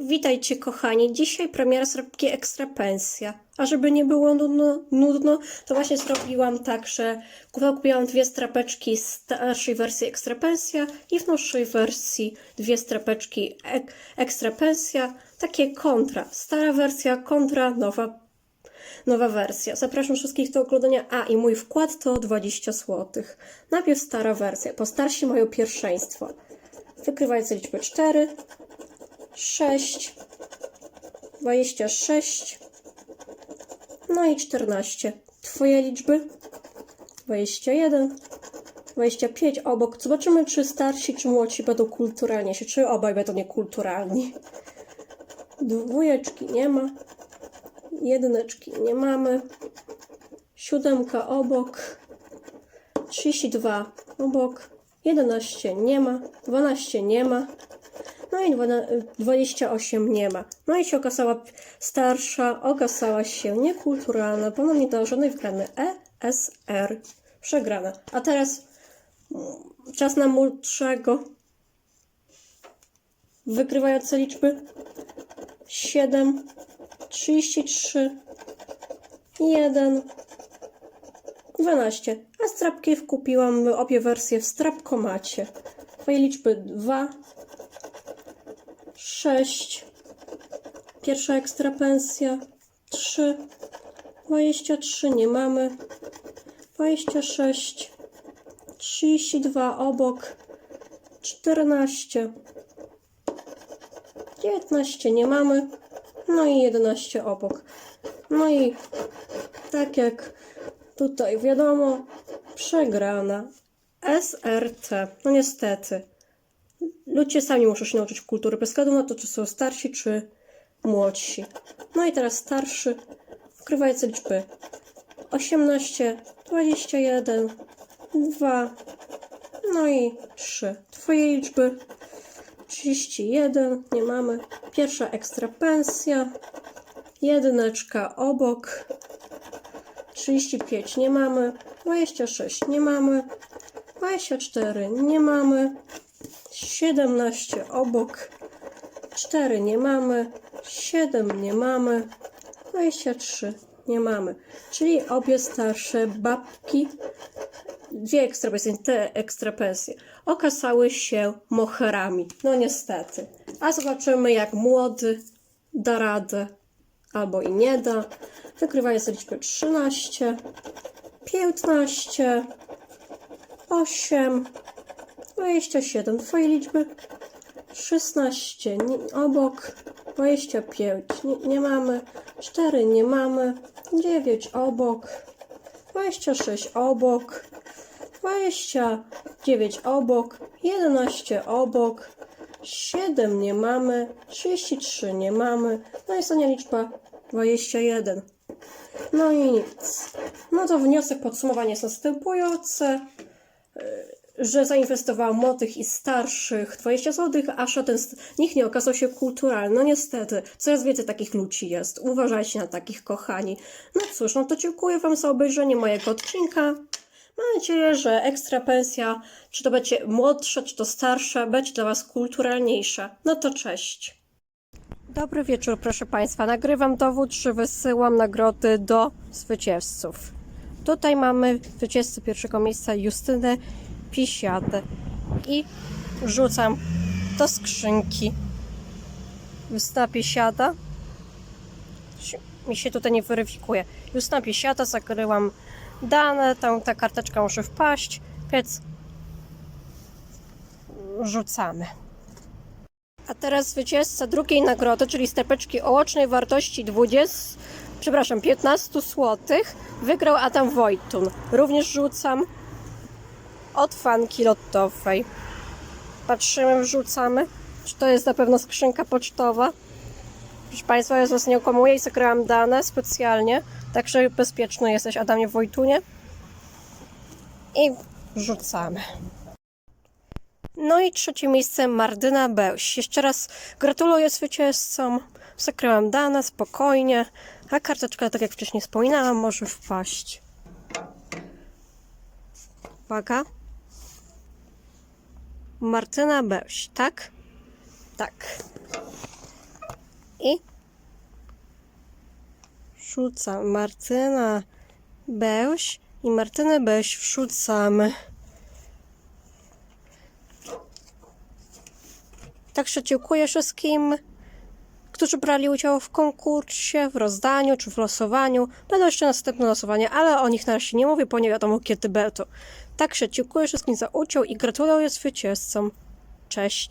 Witajcie kochani, dzisiaj premiera srapki Ekstra Pensja. A żeby nie było nudno, nudno, to właśnie zrobiłam tak, że kupiłam dwie strapeczki z starszej wersji Ekstra Pensja i w nowszej wersji dwie strapeczki ek, Ekstra Pensja. Takie kontra, stara wersja kontra nowa, nowa wersja. Zapraszam wszystkich do oglądania, a i mój wkład to 20 zł. Najpierw stara wersja, bo starsi mają pierwszeństwo. Wykrywające liczby 4, 6, 26, no i 14. Twoje liczby? 21, 25 obok. Zobaczymy, czy starsi, czy młodsi będą kulturalniejsi, czy obaj będą niekulturalni. Dwójeczki nie ma, jedyneczki nie mamy, siódemka obok, 32 obok, 11 nie ma, 12 nie ma, no i dwana- 28 nie ma. No i się okazała starsza, okazała się niekulturalna, ponownie do żadnej wygrany ESR. Przegrana. A teraz mm, czas na młodszego. Wykrywające liczby 7, 33, 1, 12. A strapki kupiłam obie wersje w strapkomacie. Twoje liczby 2, 6, pierwsza ekstra pensja, 3, 23 nie mamy, 26, 32 obok, 14, 19 nie mamy, no i 11 obok. No i tak jak tutaj wiadomo, przegrana SRT. No niestety. Ludzie sami muszą się nauczyć kultury. Bez względu na to, czy są starsi, czy młodsi. No i teraz starszy, wkrywający liczby. 18, 21, 2, no i 3. Twoje liczby. 31, nie mamy. Pierwsza ekstra pensja, jedyneczka obok, 35 nie mamy, 26 nie mamy, 24 nie mamy, 17 obok, 4 nie mamy, 7 nie mamy, 23 nie mamy. Czyli obie starsze babki, dwie ekstra pensje, te ekstra pensje, okazały się moherami. No niestety. A zobaczymy jak młody da radę albo i nie da. Wykrywanie sobie liczby 13, 15, 8, 27. Twoje liczby? 16 nie, obok, 25 nie, nie mamy, 4 nie mamy, 9 obok, 26 obok, 29 obok, 11 obok, 7 nie mamy, 33 nie mamy, no i ostatnia liczba 21. No i nic. No to wniosek, podsumowanie jest następujące że zainwestował młodych i starszych 20 zł, a żaden z nich nie okazał się kulturalny. No niestety, coraz więcej takich ludzi jest. Uważajcie na takich, kochani. No cóż, no to dziękuję Wam za obejrzenie mojego odcinka. Mam nadzieję, że ekstra pensja, czy to będzie młodsza, czy to starsza, będzie dla Was kulturalniejsza. No to cześć. Dobry wieczór, proszę Państwa. Nagrywam dowód, że wysyłam nagrody do zwycięzców. Tutaj mamy zwycięzcę pierwszego miejsca Justynę Pisiadę i rzucam do skrzynki. Justyna Pisiada mi się tutaj nie weryfikuje. Justyna Pisiada, zakryłam dane, tam ta karteczka musi wpaść, więc rzucamy. A teraz zwycięzca drugiej nagrody, czyli stepeczki o łącznej wartości 20, przepraszam, 15 zł, wygrał Adam Wojtun. Również rzucam od fanki lotowej. Patrzymy, wrzucamy. Czy to jest na pewno skrzynka pocztowa? Proszę Państwa, ja Was nie okłamuję i zakryłam dane specjalnie, także bezpieczny jesteś Adamie Wojtunie. I wrzucamy. No i trzecie miejsce Mardyna Bełś. Jeszcze raz gratuluję zwycięzcom. Zakryłam dane spokojnie, a karteczka, tak jak wcześniej wspominałam, może wpaść. Uwaga. Martyna Beś, tak? Tak. I wrzucam Martyna Beś i Martynę Beś wrzucamy. Także dziękuję wszystkim, którzy brali udział w konkursie, w rozdaniu czy w losowaniu. Będą jeszcze następne losowania, ale o nich na razie nie mówię, bo nie wiadomo kiedy będą. Także dziękuję wszystkim za udział i gratuluję zwycięzcom. Cześć!